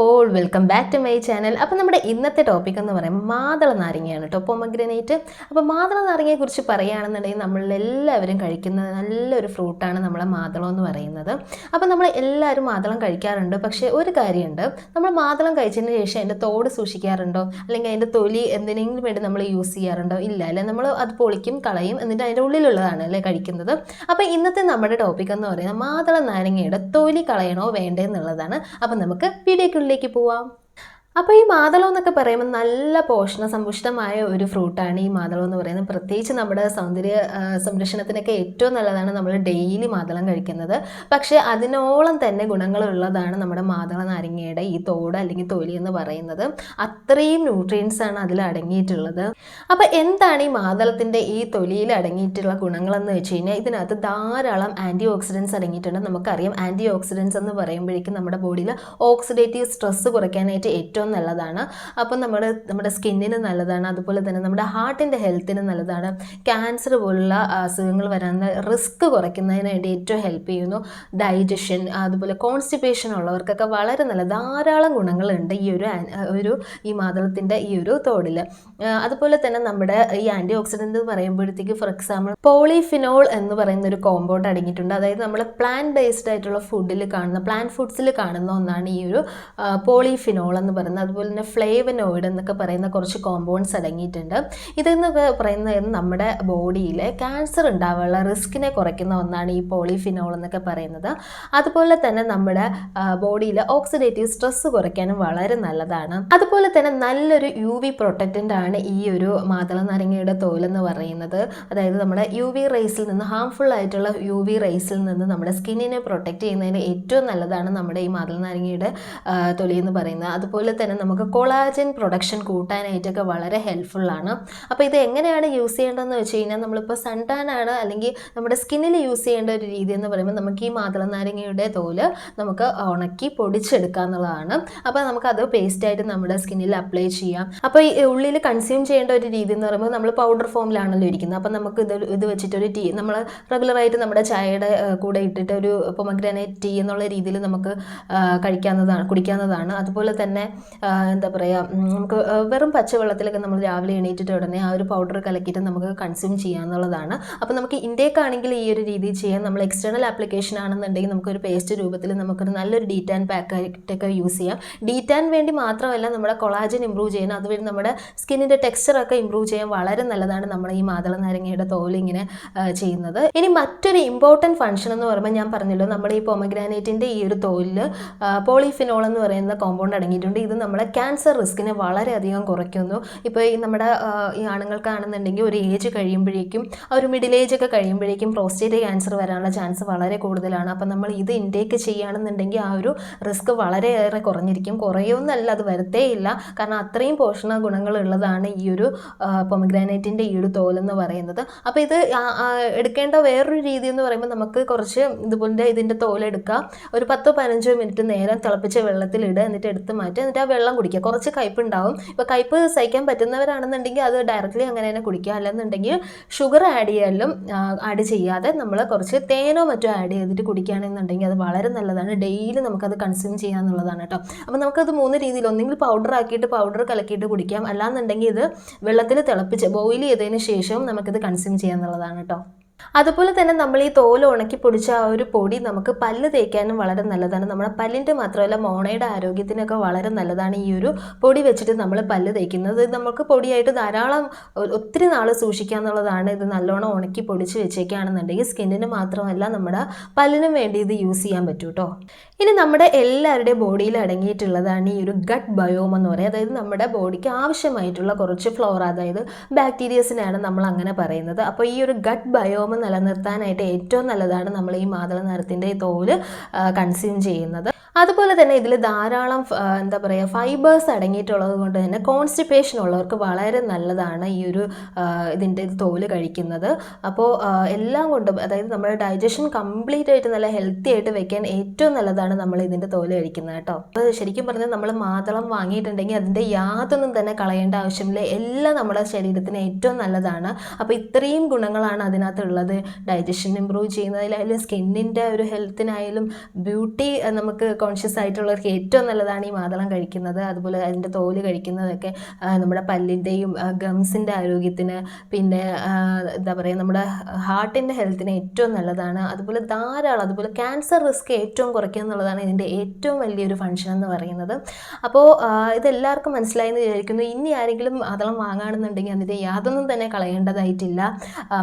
All welcome back to my channel അപ്പോൾ നമ്മുടെ ഇന്നത്തെ ടോപ്പിക് എന്ന് പറയുമ്പോൾ മാതള നാരങ്ങയാണ് കേട്ടോ പൊമഗ്രനേറ്റ് അപ്പോൾ മാതള നാരങ്ങയെക്കുറിച്ച് പറയുകയാണെന്നുണ്ടെങ്കിൽ നമ്മളെല്ലാവരും കഴിക്കുന്ന നല്ലൊരു ഫ്രൂട്ടാണ് നമ്മളെ മാതളം എന്ന് പറയുന്നത്. അപ്പോൾ നമ്മൾ എല്ലാവരും മാതളം കഴിക്കാറുണ്ട്. പക്ഷേ ഒരു കാര്യമുണ്ട്. നമ്മൾ മാതളം കഴിച്ചതിന് ശേഷം അതിന്റെ തോട് സൂക്ഷിക്കാറുണ്ടോ? അല്ലെങ്കിൽ അതിന്റെ തൊലി എന്തിനെങ്കിലും വേണ്ടി നമ്മൾ യൂസ് ചെയ്യാറുണ്ടോ? ഇല്ല അല്ലെ? നമ്മൾ അത് പൊളിക്കും കളയും എന്നിട്ട് അതിന്റെ ഉള്ളിലുള്ളതാണ് അല്ലേ കഴിക്കുന്നത്. അപ്പോൾ ഇന്നത്തെ നമ്മുടെ ടോപ്പിക് എന്ന് പറയുന്നത് മാതള നാരങ്ങയുടെ തൊലി കളയണോ വേണ്ടേ എന്നുള്ളതാണ്. അപ്പോൾ നമുക്ക് വീഡിയോക്കുള്ളിലേക്ക് പോവാം. അപ്പോൾ ഈ മാതളം എന്നൊക്കെ പറയുമ്പോൾ നല്ല പോഷണ സമ്പുഷ്ടമായ ഒരു ഫ്രൂട്ടാണ് ഈ മാതളം എന്ന് പറയുന്നത്. പ്രത്യേകിച്ച് നമ്മുടെ സൗന്ദര്യ സംരക്ഷണത്തിനൊക്കെ ഏറ്റവും നല്ലതാണ് നമ്മൾ ഡെയിലി മാതളം കഴിക്കുന്നത്. പക്ഷേ അതിനോളം തന്നെ ഗുണങ്ങളുള്ളതാണ് നമ്മുടെ മാതള നാരങ്ങയുടെ ഈ തോട് അല്ലെങ്കിൽ തൊലി എന്ന് പറയുന്നത്. അത്രയും ന്യൂട്രിയൻസ് ആണ് അതിൽ അടങ്ങിയിട്ടുള്ളത്. അപ്പോൾ എന്താണ് ഈ മാതളത്തിന്റെ ഈ തൊലിയിൽ അടങ്ങിയിട്ടുള്ള ഗുണങ്ങളെന്ന് വെച്ച് കഴിഞ്ഞാൽ ഇതിനകത്ത് ധാരാളം ആന്റി ഓക്സിഡൻസ് അടങ്ങിയിട്ടുണ്ട്. നമുക്കറിയാം ആന്റി ഓക്സിഡൻസ് എന്ന് പറയുമ്പോഴേക്കും നമ്മുടെ ബോഡിയിൽ ഓക്സിഡേറ്റീവ് സ്ട്രെസ് കുറയ്ക്കാനായിട്ട് ഏറ്റവും നല്ലതാണ്. അപ്പം നമ്മുടെ നമ്മുടെ സ്കിന്നിന് നല്ലതാണ്. അതുപോലെ തന്നെ നമ്മുടെ ഹാർട്ടിന്റെ ഹെൽത്തിന് നല്ലതാണ്. ക്യാൻസർ പോലുള്ള അസുഖങ്ങൾ വരാനുള്ള റിസ്ക് കുറയ്ക്കുന്നതിന് വേണ്ടി ഏറ്റവും ഹെൽപ്പ് ചെയ്യുന്നു. ഡൈജഷൻ അതുപോലെ കോൺസ്റ്റിപ്പേഷൻ ഉള്ളവർക്കൊക്കെ വളരെ നല്ല ധാരാളം ഗുണങ്ങളുണ്ട് ഈ ഒരു ഒരു ഈ മാതളത്തിന്റെ ഈ ഒരു തോടിൽ അതുപോലെ തന്നെ നമ്മുടെ ഈ ആന്റി ഓക്സിഡന്റ് എന്ന് പറയുമ്പോഴത്തേക്ക് ഫോർ എക്സാമ്പിൾ പോളിഫിനോൾ എന്ന് പറയുന്ന ഒരു കോമ്പൗണ്ട് അടങ്ങിയിട്ടുണ്ട്. അതായത് നമ്മൾ പ്ലാൻ ബേസ്ഡ് ആയിട്ടുള്ള ഫുഡിൽ കാണുന്ന പ്ലാന്റ് ഫുഡ്സിൽ കാണുന്ന ഒന്നാണ് ഈ ഒരു പോളിഫിനോൾ എന്ന് പറയുന്നത്. അതുപോലെ തന്നെ ഫ്ലേവനോയിഡ് എന്നൊക്കെ പറയുന്ന കുറച്ച് കോമ്പൗണ്ട്സ് അടങ്ങിയിട്ടുണ്ട്. ഇതെന്നൊക്കെ പറയുന്നത് നമ്മുടെ ബോഡിയിൽ ക്യാൻസർ ഉണ്ടാവാനുള്ള റിസ്കിനെ കുറയ്ക്കുന്ന ഒന്നാണ് ഈ പോളിഫിനോൾ എന്നൊക്കെ പറയുന്നത്. അതുപോലെ തന്നെ നമ്മുടെ ബോഡിയിൽ ഓക്സിഡേറ്റീവ് സ്ട്രെസ് കുറയ്ക്കാനും വളരെ നല്ലതാണ്. അതുപോലെ തന്നെ നല്ലൊരു യു വി പ്രൊട്ടക്റ്റന്റ് ആണ് ഈ ഒരു മാതള നാരങ്ങയുടെ തോലെന്ന് പറയുന്നത്. അതായത് നമ്മുടെ യു വി റേസിൽ നിന്ന് ഹാംഫുൾ ആയിട്ടുള്ള യു വി റേസിൽ നിന്ന് നമ്മുടെ സ്കിന്നിനെ പ്രൊട്ടക്റ്റ് ചെയ്യുന്നതിന് ഏറ്റവും നല്ലതാണ് നമ്മുടെ ഈ മാതള നാരങ്ങയുടെ തൊലി എന്ന് പറയുന്നത്. അതുപോലെ തന്നെ നമുക്ക് കൊളാജൻ പ്രൊഡക്ഷൻ കൂട്ടാനായിട്ടൊക്കെ വളരെ ഹെൽപ്ഫുള്ളാണ് അപ്പോൾ ഇത് എങ്ങനെയാണ് യൂസ് ചെയ്യേണ്ടതെന്ന് വെച്ച് കഴിഞ്ഞാൽ നമ്മളിപ്പോൾ സൺടാൻ ആണ് അല്ലെങ്കിൽ നമ്മുടെ സ്കിന്നിൽ യൂസ് ചെയ്യേണ്ട ഒരു രീതി എന്ന് പറയുമ്പോൾ നമുക്ക് ഈ മാതള നാരങ്ങയുടെ തോൽ നമുക്ക് ഉണക്കി പൊടിച്ചെടുക്കുക എന്നുള്ളതാണ്. അപ്പോൾ നമുക്കത് പേസ്റ്റായിട്ട് നമ്മുടെ സ്കിന്നിൽ അപ്ലൈ ചെയ്യാം. അപ്പോൾ ഈ ഉള്ളിൽ കൺസ്യൂം ചെയ്യേണ്ട ഒരു രീതി എന്ന് പറയുമ്പോൾ നമ്മൾ പൗഡർ ഫോമിലാണല്ലോ ഇരിക്കുന്നത്. അപ്പോൾ നമുക്ക് ഇത് ഇത് വെച്ചിട്ടൊരു ടീ നമ്മൾ റെഗുലറായിട്ട് നമ്മുടെ ചായയുടെ കൂടെ ഇട്ടിട്ട് ഒരു പൊമഗ്രാനൈറ്റ് ടീ എന്നുള്ള രീതിയിൽ നമുക്ക് കഴിക്കാവുന്നതാണ് കുടിക്കാവുന്നതാണ്. അതുപോലെ തന്നെ എന്താ പറയുക നമുക്ക് വെറും പച്ചവെള്ളത്തിലൊക്കെ നമ്മൾ രാവിലെ എണീറ്റിട്ട് ഉടനെ ആ ഒരു പൗഡർ കലക്കിയിട്ട് നമുക്ക് കൺസ്യൂം ചെയ്യാന്നുള്ളതാണ്. അപ്പോൾ നമുക്ക് ഇൻടേക്ക് ആണെങ്കിൽ ഈ ഒരു രീതിയിൽ ചെയ്യാം നമ്മൾ എക്സ്റ്റേണൽ ആപ്ലിക്കേഷൻ ആണെന്നുണ്ടെങ്കിൽ നമുക്കൊരു പേസ്റ്റ് രൂപത്തിൽ നമുക്കൊരു നല്ലൊരു ഡീറ്റാൻ പാക്കായിട്ടൊക്കെ യൂസ് ചെയ്യാം. ഡീറ്റാൻ വേണ്ടി മാത്രമല്ല നമ്മുടെ കൊളാജൻ ഇമ്പ്രൂവ് ചെയ്യാൻ അതുവഴി നമ്മുടെ സ്കിന്നിന്റെ ടെക്സ്ചറൊക്കെ ഇമ്പ്രൂവ് ചെയ്യാൻ വളരെ നല്ലതാണ് നമ്മൾ ഈ മാതള നാരങ്ങയുടെ തോലിങ്ങനെ ചെയ്യുന്നത്. ഇനി മറ്റൊരു ഇമ്പോർട്ടന്റ് ഫംഗ്ഷൻ എന്ന് പറയുമ്പോൾ ഞാൻ പറഞ്ഞല്ലോ നമ്മുടെ ഈ പൊമഗ്രാനേറ്റിന്റെ ഈ ഒരു തോലിൽ പോളിഫിനോൾ എന്ന് പറയുന്ന കോമ്പൗണ്ട് അടങ്ങിയിട്ടുണ്ട്. ഇത് നമ്മുടെ ക്യാൻസർ റിസ്കിനെ വളരെയധികം കുറയ്ക്കുന്നു. ഇപ്പോൾ ഈ നമ്മുടെ ഈ ആണുങ്ങൾക്കാണെന്നുണ്ടെങ്കിൽ ഒരു ഏജ് കഴിയുമ്പോഴേക്കും ആ ഒരു മിഡിൽ ഏജ് ഒക്കെ കഴിയുമ്പോഴേക്കും പ്രോസ്റ്റേറ്റ് ക്യാൻസർ വരാനുള്ള ചാൻസ് വളരെ കൂടുതലാണ്. അപ്പം നമ്മൾ ഇത് ഇൻടേക്ക് ചെയ്യുകയാണെന്നുണ്ടെങ്കിൽ ആ ഒരു റിസ്ക് വളരെയേറെ കുറഞ്ഞിരിക്കും. കുറയുമെന്നല്ല അത് വരത്തേ കാരണം അത്രയും പോഷണ ഗുണങ്ങളുള്ളതാണ് ഈ ഒരു പൊമഗ്രാനൈറ്റിന്റെ ഈ ഒരു തോലെന്ന് പറയുന്നത്. അപ്പോൾ ഇത് എടുക്കേണ്ട വേറൊരു രീതി എന്ന് പറയുമ്പോൾ നമുക്ക് കുറച്ച് ഇതുപോലെ ഇതിന്റെ തോലെടുക്കുക ഒരു പത്തോ പതിനഞ്ചോ മിനിറ്റ് നേരം തിളപ്പിച്ച വെള്ളത്തിലിടുക എന്നിട്ട് എടുത്ത് മാറ്റുക. എന്നിട്ട് ആ വെള്ളം കുടിക്കുക. കുറച്ച് കയ്പുണ്ടാവും ഇപ്പോൾ കയ്പ് സഹിക്കാൻ പറ്റുന്നവരാണെന്നുണ്ടെങ്കിൽ അത് ഡയറക്റ്റ്ലി അങ്ങനെ തന്നെ കുടിക്കുക. അല്ലെന്നുണ്ടെങ്കിൽ ഷുഗർ ആഡ് ചെയ്യാലും ആഡ് ചെയ്യാതെ നമ്മൾ കുറച്ച് തേനോ മറ്റോ ആഡ് ചെയ്തിട്ട് കുടിക്കുകയാണെന്നുണ്ടെങ്കിൽ അത് വളരെ നല്ലതാണ്. ഡെയിലി നമുക്കത് കൺസ്യൂം ചെയ്യാന്നുള്ളതാണ് കേട്ടോ. അപ്പോൾ നമുക്കത് മൂന്ന് രീതിയിൽ ഒന്നെങ്കിൽ പൗഡർ ആക്കിയിട്ട് പൗഡർ കലക്കിയിട്ട് കുടിക്കാം. അല്ലാന്നുണ്ടെങ്കിൽ ഇത് വെള്ളത്തിൽ തിളപ്പിച്ച് ബോയിൽ ചെയ്തതിന് ശേഷവും നമുക്കിത് കൺസ്യൂം ചെയ്യാന്നുള്ളതാണ് കേട്ടോ. അതുപോലെ തന്നെ നമ്മൾ ഈ തോൽ ഉണക്കി പൊടിച്ച ആ ഒരു പൊടി നമുക്ക് പല്ല് തേക്കാനും വളരെ നല്ലതാണ്. നമ്മുടെ പല്ലിന്റെ മാത്രമല്ല മോണയുടെ ആരോഗ്യത്തിനൊക്കെ വളരെ നല്ലതാണ് ഈ ഒരു പൊടി വെച്ചിട്ട് നമ്മൾ പല്ല് തേക്കുന്നത്. നമുക്ക് പൊടിയായിട്ട് ധാരാളം ഒത്തിരി നാൾ സൂക്ഷിക്കുക എന്നുള്ളതാണ് ഇത് നല്ലോണം ഉണക്കി പൊടിച്ച് വെച്ചേക്കുകയാണെന്നുണ്ടെങ്കിൽ സ്കിന്നിന് മാത്രമല്ല നമ്മുടെ പല്ലിനും വേണ്ടി ഇത് യൂസ് ചെയ്യാൻ പറ്റും കേട്ടോ ഇനി നമ്മുടെ എല്ലാവരുടെയും ബോഡിയിൽ അടങ്ങിയിട്ടുള്ളതാണ് ഈ ഒരു ഗട്ട് ബയോം എന്ന് പറയുന്നത്. അതായത് നമ്മുടെ ബോഡിക്ക് ആവശ്യമായിട്ടുള്ള കുറച്ച് ഫ്ലോറ അതായത് ബാക്ടീരിയസിനാണ് നമ്മൾ അങ്ങനെ പറയുന്നത്. അപ്പോൾ ഈ ഒരു ഗട്ട് ബയോം നിലനിർത്താനായിട്ട് ഏറ്റവും നല്ലതാണ് നമ്മൾ ഈ മാതള നിറത്തിന്റെ തോൽ കൺസ്യൂം ചെയ്യുന്നത്. അതുപോലെ തന്നെ ഇതിൽ ധാരാളം എന്താ പറയുക ഫൈബേഴ്സ് അടങ്ങിയിട്ടുള്ളത് കൊണ്ട് തന്നെ കോൺസ്റ്റിപ്പേഷൻ ഉള്ളവർക്ക് വളരെ നല്ലതാണ് ഈ ഒരു ഇതിന്റെ ഇതിന്റെ തോൽ കഴിക്കുന്നത്. അപ്പോൾ എല്ലാം കൊണ്ടും അതായത് നമ്മുടെ ഡൈജഷൻ കംപ്ലീറ്റ് ആയിട്ട് നല്ല ഹെൽത്തി ആയിട്ട് വെക്കാൻ ഏറ്റവും നല്ലതാണ് നമ്മൾ ഇതിന്റെ തോൽ കഴിക്കുന്നത് കേട്ടോ. അപ്പോൾ ശരിക്കും പറഞ്ഞാൽ നമ്മൾ മാതളം വാങ്ങിയിട്ടുണ്ടെങ്കിൽ അതിന്റെ യാതൊന്നും തന്നെ കളയേണ്ട ആവശ്യമില്ല. എല്ലാം നമ്മുടെ ശരീരത്തിന് ഏറ്റവും നല്ലതാണ്. അപ്പോൾ ഇത്രയും ഗുണങ്ങളാണ് അതിനകത്തുള്ളത്. ഡൈജഷൻ ഇമ്പ്രൂവ് ചെയ്യുന്നതിലായാലും സ്കിന്നിന്റെ ഒരു ഹെൽത്തിനായാലും ബ്യൂട്ടി നമുക്ക് കോൺഷ്യസ് ആയിട്ടുള്ളവർക്ക് ഏറ്റവും നല്ലതാണ് ഈ മാതളം കഴിക്കുന്നത്. അതുപോലെ അതിന്റെ തോൽ കഴിക്കുന്നതൊക്കെ നമ്മുടെ പല്ലിന്റെയും ഗംസിന്റെ ആരോഗ്യത്തിന് പിന്നെ എന്താ പറയുക നമ്മുടെ ഹാർട്ടിന്റെ ഹെൽത്തിന് ഏറ്റവും നല്ലതാണ്. അതുപോലെ ധാരാളം അതുപോലെ ക്യാൻസർ റിസ്ക് ഏറ്റവും കുറയ്ക്കുക എന്നുള്ളതാണ് ഇതിന്റെ ഏറ്റവും വലിയൊരു ഫങ്ഷൻ എന്ന് പറയുന്നത്. അപ്പോൾ ഇതെല്ലാവർക്കും മനസ്സിലായെന്ന് വിചാരിക്കുന്നു. ഇനി ആരെങ്കിലും മാതളം വാങ്ങുകയാണെന്നുണ്ടെങ്കിൽ അതിന്റെ യാതൊന്നും തന്നെ കളയേണ്ടതായിട്ടില്ല.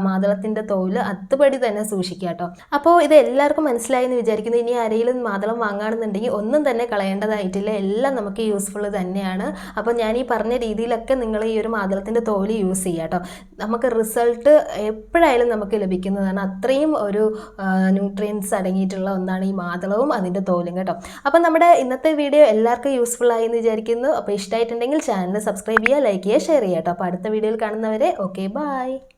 മാതളത്തിന്റെ തോൽ അതുപടി തന്നെ സൂക്ഷിക്കുക കേട്ടോ. അപ്പോൾ ഇത് എല്ലാവർക്കും മനസ്സിലായെന്ന് വിചാരിക്കുന്നു. ഇനി ആരെങ്കിലും മാതളം വാങ്ങുകയാണെന്നുണ്ടെങ്കിൽ ഒന്നും തന്നെ കളയേണ്ടതായിട്ടില്ല. എല്ലാം നമുക്ക് യൂസ്ഫുൾ തന്നെയാണ്. അപ്പോൾ ഞാൻ ഈ പറഞ്ഞ രീതിയിലൊക്കെ നിങ്ങൾ ഈ ഒരു മാതളത്തിന്റെ തോൽ യൂസ് ചെയ്യുക കേട്ടോ. നമുക്ക് റിസൾട്ട് എപ്പോഴായാലും നമുക്ക് ലഭിക്കുന്നതാണ്. അത്രയും ഒരു ന്യൂട്രിയൻസ് അടങ്ങിയിട്ടുള്ള ഒന്നാണ് ഈ മാതളവും അതിന്റെ തോലും കേട്ടോ. അപ്പോൾ നമ്മുടെ ഇന്നത്തെ വീഡിയോ എല്ലാവർക്കും യൂസ്ഫുൾ ആയി എന്ന് വിചാരിക്കുന്നു. അപ്പോൾ ഇഷ്ടമായിട്ടുണ്ടെങ്കിൽ ചാനൽ സബ്സ്ക്രൈബ് ചെയ്യുക ലൈക്ക് ചെയ്യുക ഷെയർ ചെയ്യുക കേട്ടോ. അപ്പോൾ അടുത്ത വീഡിയോയിൽ കാണുന്നവരെ ഓക്കെ ബൈ